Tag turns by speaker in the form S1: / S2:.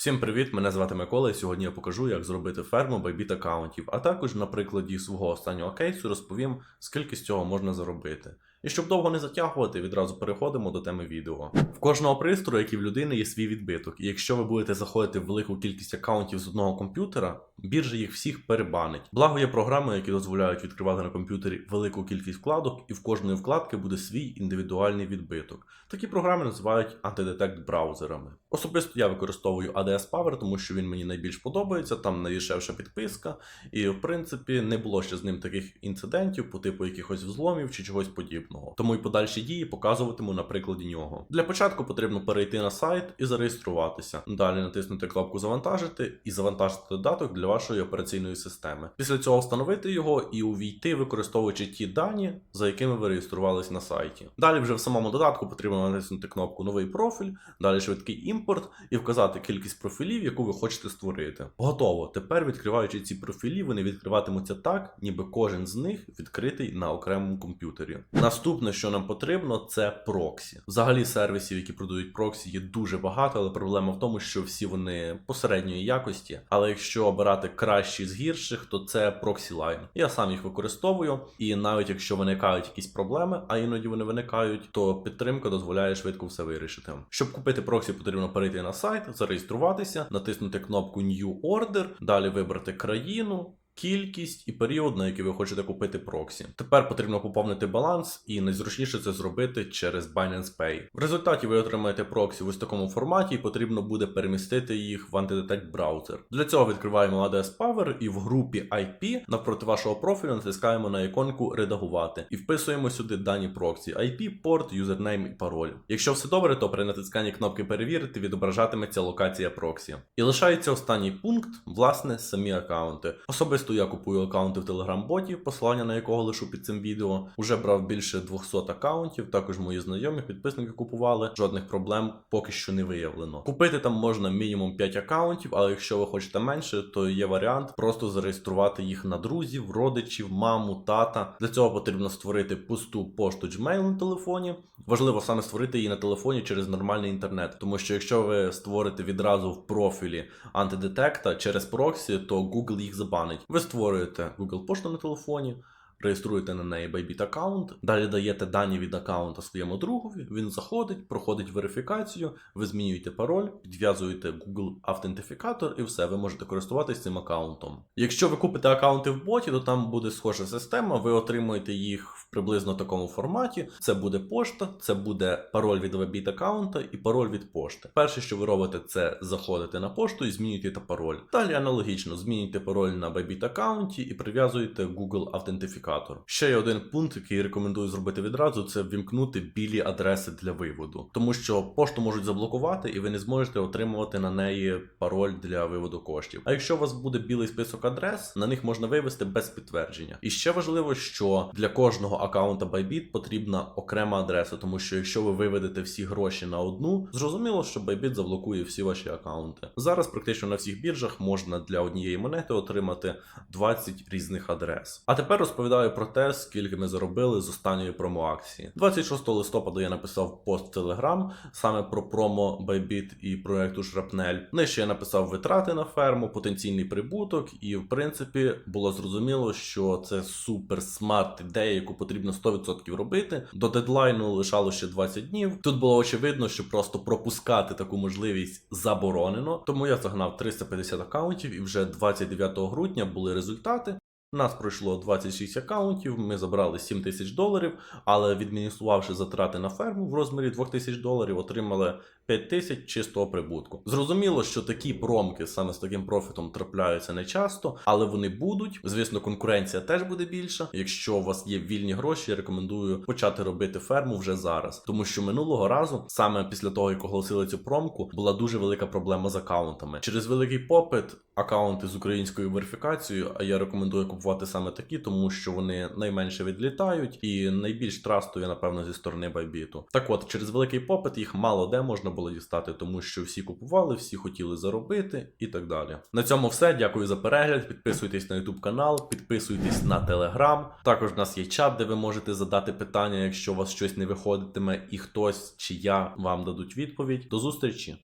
S1: Всім привіт! Мене звати Микола, і сьогодні я покажу, як зробити ферму байбіт аккаунтів, а також на прикладі свого останнього кейсу розповім, скільки з цього можна заробити. І щоб довго не затягувати, відразу переходимо до теми відео. В кожного пристрою, як і в людини, є свій відбиток. І якщо ви будете заходити в велику кількість аккаунтів з одного комп'ютера, біржа їх всіх перебанить. Благо є програми, які дозволяють відкривати на комп'ютері велику кількість вкладок, і в кожної вкладки буде свій індивідуальний відбиток. Такі програми називають антидетект браузерами. Особисто я використовую ADS Power, тому що він мені найбільш подобається, там найдешевша підписка, і в принципі не було ще з ним таких інцидентів по типу якихось взломів чи чогось подібного. Тому і подальші дії показуватиму на прикладі нього. Для початку потрібно перейти на сайт і зареєструватися. Далі натиснути кнопку Завантажити і завантажити додаток для вашої операційної системи. Після цього встановити його і увійти, використовуючи ті дані, за якими ви реєструвались на сайті. Далі вже в самому додатку потрібно натиснути кнопку Новий профіль, далі швидкий імпорт і вказати кількість профілів, яку ви хочете створити. Готово. Тепер, відкриваючи ці профілі, вони відкриватимуться так, ніби кожен з них відкритий на окремому комп'ютері. Наступне, що нам потрібно, це проксі. Взагалі сервісів, які продають проксі, є дуже багато, але проблема в тому, що всі вони посередньої якості. Але якщо обирати кращі з гірших, то це ProxyLine. Я сам їх використовую, і навіть якщо виникають якісь проблеми, а іноді вони виникають, то підтримка дозволяє швидко все вирішити. Щоб купити проксі, потрібно перейти на сайт, зареєструватися, натиснути кнопку New Order, далі вибрати країну. Кількість і період, на який ви хочете купити проксі. Тепер потрібно поповнити баланс, і найзручніше це зробити через Binance Pay. В результаті ви отримаєте проксі в ось такому форматі, і потрібно буде перемістити їх в антидетект браузер. Для цього відкриваємо ADS Power і в групі IP навпроти вашого профілю натискаємо на іконку Редагувати і вписуємо сюди дані проксі IP, порт, юзернейм і пароль. Якщо все добре, то при натисканні кнопки перевірити відображатиметься локація проксі. І лишається останній пункт, власне, самі аккаунти. Особисто я купую аккаунти в Telegram-боті, посилання на якого лишу під цим відео. Уже брав більше 200 аккаунтів, також мої знайомі підписники купували. Жодних проблем поки що не виявлено. Купити там можна мінімум 5 аккаунтів, але якщо ви хочете менше, то є варіант просто зареєструвати їх на друзів, родичів, маму, тата. Для цього потрібно створити пусту пошту Gmail на телефоні. Важливо саме створити її на телефоні через нормальний інтернет, тому що якщо ви створите відразу в профілі антидетекта через проксі, то Google їх забанить. Ви створюєте Google пошту на телефоні. Реєструєте на неї Bybit аккаунт, далі даєте дані від аккаунта своєму другові, він заходить, проходить верифікацію, ви змінюєте пароль, підв'язуєте Google автентифікатор і все, ви можете користуватися цим аккаунтом. Якщо ви купите аккаунти в боті, то там буде схожа система, ви отримуєте їх в приблизно такому форматі. Це буде пошта, це буде пароль від Bybit аккаунта і пароль від пошти. Перше, що ви робите, це заходите на пошту і змінюєте пароль. Далі аналогічно змінюєте пароль на Bybit аккаунті і прив'язуєте Google автентифікатор. Ще є один пункт, який рекомендую зробити відразу: це ввімкнути білі адреси для виводу, тому що пошту можуть заблокувати, і ви не зможете отримувати на неї пароль для виводу коштів. А якщо у вас буде білий список адрес, на них можна вивести без підтвердження. І ще важливо, що для кожного аккаунта Bybit потрібна окрема адреса, тому що якщо ви виведете всі гроші на одну, зрозуміло, що Bybit заблокує всі ваші аккаунти. Зараз практично на всіх біржах можна для однієї монети отримати 20 різних адрес. А тепер розповідаю про те, скільки ми заробили з останньої промо-акції. 26 листопада я написав пост в Telegram саме про промо Bybit і проекту Шрапнель. Нижче я написав витрати на ферму, потенційний прибуток, і в принципі було зрозуміло, що це супер смарт ідея, яку потрібно 100% робити. До дедлайну лишало ще 20 днів. Тут було очевидно, що просто пропускати таку можливість заборонено. Тому я загнав 350 аккаунтів, і вже 29 грудня були результати. Нас пройшло 26 аккаунтів, ми забрали 7 тисяч доларів, але відмініструвавши затрати на ферму в розмірі 2 тисяч доларів, отримали 5 тисяч чистого прибутку. Зрозуміло, що такі промки саме з таким профітом трапляються не часто, але вони будуть. Звісно, конкуренція теж буде більша. Якщо у вас є вільні гроші, я рекомендую почати робити ферму вже зараз, тому що минулого разу, саме після того як оголосили цю промку, була дуже велика проблема з аккаунтами. Через великий попит аккаунти з українською верифікацією, а я рекомендую купувати саме такі, тому що вони найменше відлітають і найбільш трастові, напевно, зі сторони Байбіту. Так от, через великий попит їх мало де можна було дістати, тому що всі купували, всі хотіли заробити і так далі. На цьому все. Дякую за перегляд. Підписуйтесь на YouTube канал, підписуйтесь на Telegram. Також в нас є чат, де ви можете задати питання, якщо у вас щось не виходитиме, і хтось чи я вам дадуть відповідь. До зустрічі!